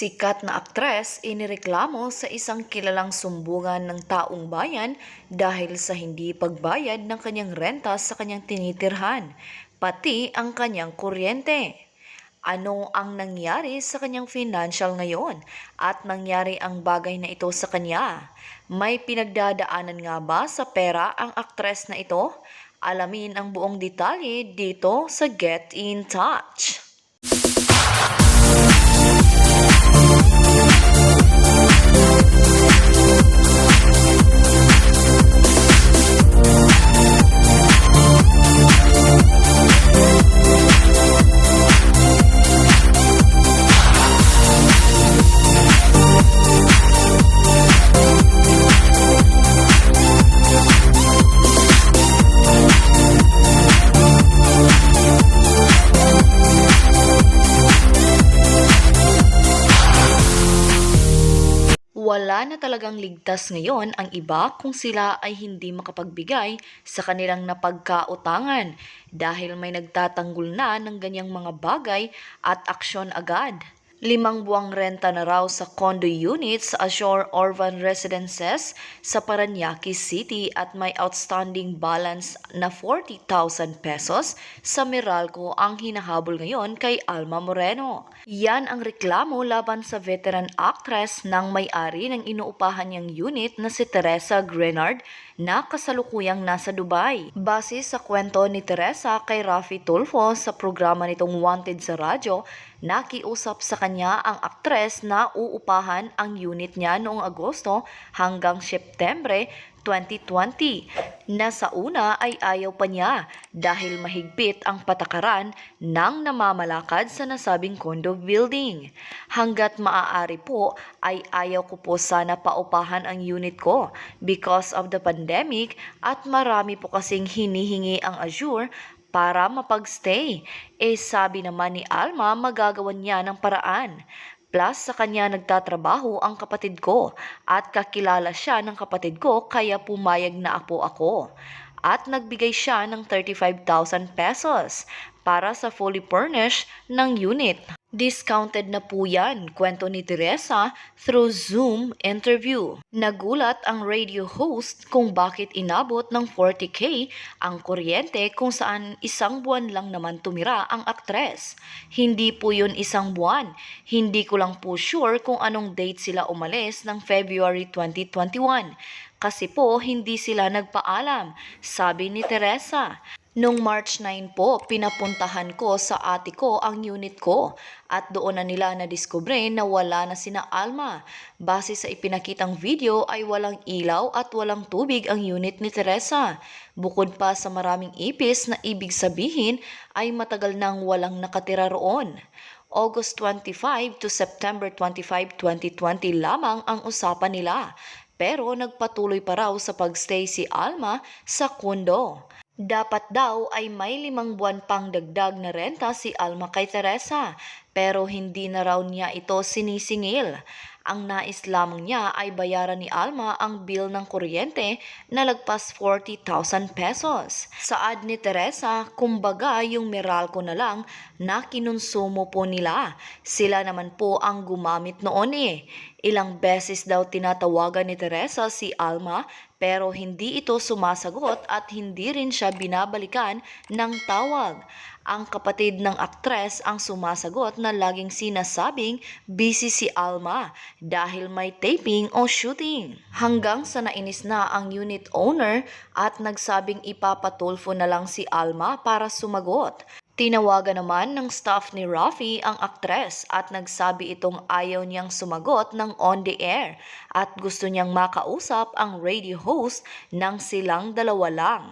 Sikat na aktres inireklamo sa isang kilalang sumbungan ng taong bayan dahil sa hindi pagbayad ng kanyang renta sa kanyang tinitirhan, pati ang kanyang kuryente. Ano ang nangyari sa kanyang financial ngayon at nangyari ang bagay na ito sa kanya? May pinagdadaanan nga ba sa pera ang aktres na ito? Alamin ang buong detalye dito sa Get in Touch. Na talagang ligtas ngayon ang iba kung sila ay hindi makapagbigay sa kanilang napagkautangan dahil may nagtatanggol na ng ganyang mga bagay at aksyon agad. Limang buwang renta na raw sa condo units sa Azure Orvan Residences sa Paranaque City at may outstanding balance na 40,000 pesos sa Meralco ang hinahabol ngayon kay Alma Moreno. Yan ang reklamo laban sa veteran actress ng may-ari ng inuupahan niyang unit na si Teresa Grenard na kasalukuyang nasa Dubai. Base sa kwento ni Teresa kay Rafi Tulfo sa programa nitong Wanted sa radyo, nakiusap sa kanya ang aktres na uupahan ang unit niya noong Agosto hanggang Setyembre 2020 na sa una ay ayaw pa niya dahil mahigpit ang patakaran ng namamalakad sa nasabing condo building. Hanggat maaari po ay ayaw ko po sana paupahan ang unit ko because of the pandemic at marami po kasing hinihingi ang Azure para mapagstay. Eh sabi naman ni Alma magagawan niya ng paraan. Plus sa kanya nagtatrabaho ang kapatid ko at kakilala siya ng kapatid ko kaya pumayag na po ako. At nagbigay siya ng 35,000 pesos para sa fully furnished ng unit. Discounted na po yan, kwento ni Teresa through Zoom interview. Nagulat ang radio host kung bakit inabot ng 40k ang kuryente kung saan isang buwan lang naman tumira ang aktres. Hindi po yun isang buwan. Hindi ko lang po sure kung anong date sila umalis ng February 2021. Kasi po hindi sila nagpaalam, sabi ni Teresa. Noong March 9 po, pinapuntahan ko sa ate ko ang unit ko at doon na nila nadiskubre na wala na sina Alma. Base sa ipinakitang video ay walang ilaw at walang tubig ang unit ni Teresa. Bukod pa sa maraming ipis na ibig sabihin ay matagal nang walang nakatira roon. August 25 to September 25, 2020 lamang ang usapan nila. Pero nagpatuloy pa raw sa pagstay si Alma sa kondo. Dapat daw ay may limang buwan pang dagdag na renta si Alma kay Teresa, pero hindi na raw niya ito sinisingil. Ang nais lamang niya ay bayaran ni Alma ang bill ng kuryente na lagpas 40,000 pesos. Saad ni Teresa, kumbaga yung Meralco na lang na kinonsumo po nila. Sila naman po ang gumamit noon eh. Ilang beses daw tinatawagan ni Teresa si Alma pero hindi ito sumasagot at hindi rin siya binabalikan ng tawag. Ang kapatid ng aktres ang sumasagot na laging sinasabing busy si Alma dahil may taping o shooting. Hanggang sa nainis na ang unit owner at nagsabing ipapatulfo na lang si Alma para sumagot. Tinawagan naman ng staff ni Rafi ang aktres at nagsabi itong ayaw niyang sumagot ng on the air at gusto niyang makausap ang radio host ng silang dalawa lang.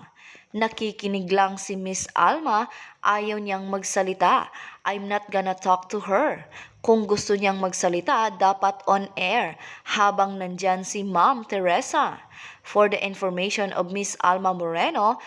Nakikinig lang si Miss Alma, ayaw niyang magsalita. I'm not gonna talk to her. Kung gusto niyang magsalita, dapat on air habang nandyan si Ma'am Teresa. For the information of Miss Alma Moreno,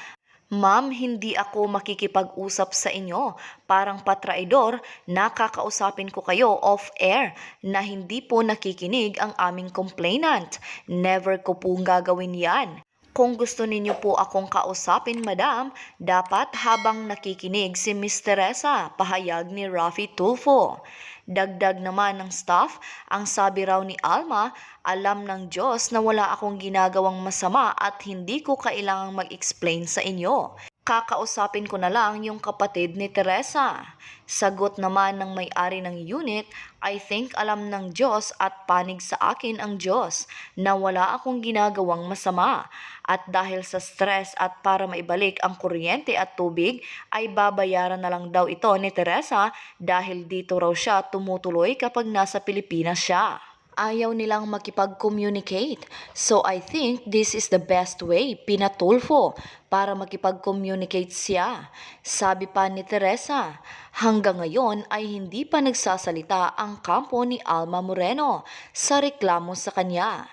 Ma'am, hindi ako makikipag-usap sa inyo. Parang patraidor, nakakausapin ko kayo off-air na hindi po nakikinig ang aming complainant. Never ko pong gagawin yan. Kung gusto ninyo po akong kausapin, madam, dapat habang nakikinig si Miss Teresa, pahayag ni Rafi Tulfo. Dagdag naman ng staff, ang sabi raw ni Alma, alam ng Diyos na wala akong ginagawang masama at hindi ko kailangang mag-explain sa inyo. Kakausapin ko na lang yung kapatid ni Teresa. Sagot naman ng may-ari ng unit, I think alam ng Diyos at panig sa akin ang Diyos na wala akong ginagawang masama. At dahil sa stress at para maibalik ang kuryente at tubig, ay babayaran na lang daw ito ni Teresa dahil dito raw siya tumutuloy kapag nasa Pilipinas siya ayaw nilang makipag-communicate. So I think this is the best way, pinatulfo, para makipag-communicate siya. Sabi pa ni Teresa, hanggang ngayon ay hindi pa nagsasalita ang kampo ni Alma Moreno sa reklamo sa kanya.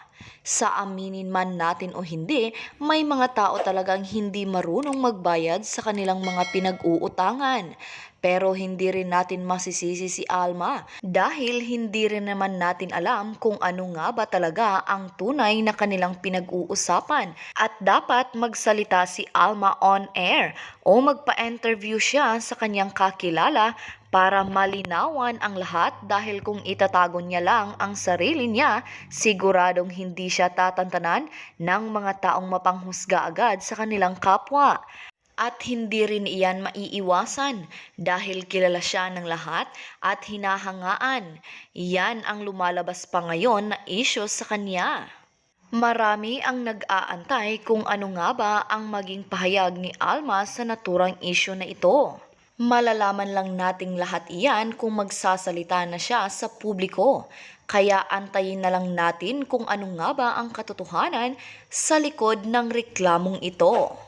Sa aminin man natin o hindi, may mga tao talagang hindi marunong magbayad sa kanilang mga pinag-uutangan. Pero hindi rin natin masisisi si Alma dahil hindi rin naman natin alam kung ano nga ba talaga ang tunay na kanilang pinag-uusapan. At dapat magsalita si Alma on air o magpa-interview siya sa kanyang kakilala para malinawan ang lahat dahil kung itatago niya lang ang sarili niya, siguradong hindi siya tatantanan ng mga taong mapanghusga agad sa kanilang kapwa. At hindi rin iyan maiiwasan dahil kilala siya ng lahat at hinahangaan. Yan ang lumalabas pa ngayon na issue sa kanya. Marami ang nag-aantay kung ano nga ba ang maging pahayag ni Alma sa naturang issue na ito. Malalaman lang nating lahat iyan kung magsasalita na siya sa publiko. Kaya antayin na lang natin kung ano nga ba ang katotohanan sa likod ng reklamong ito.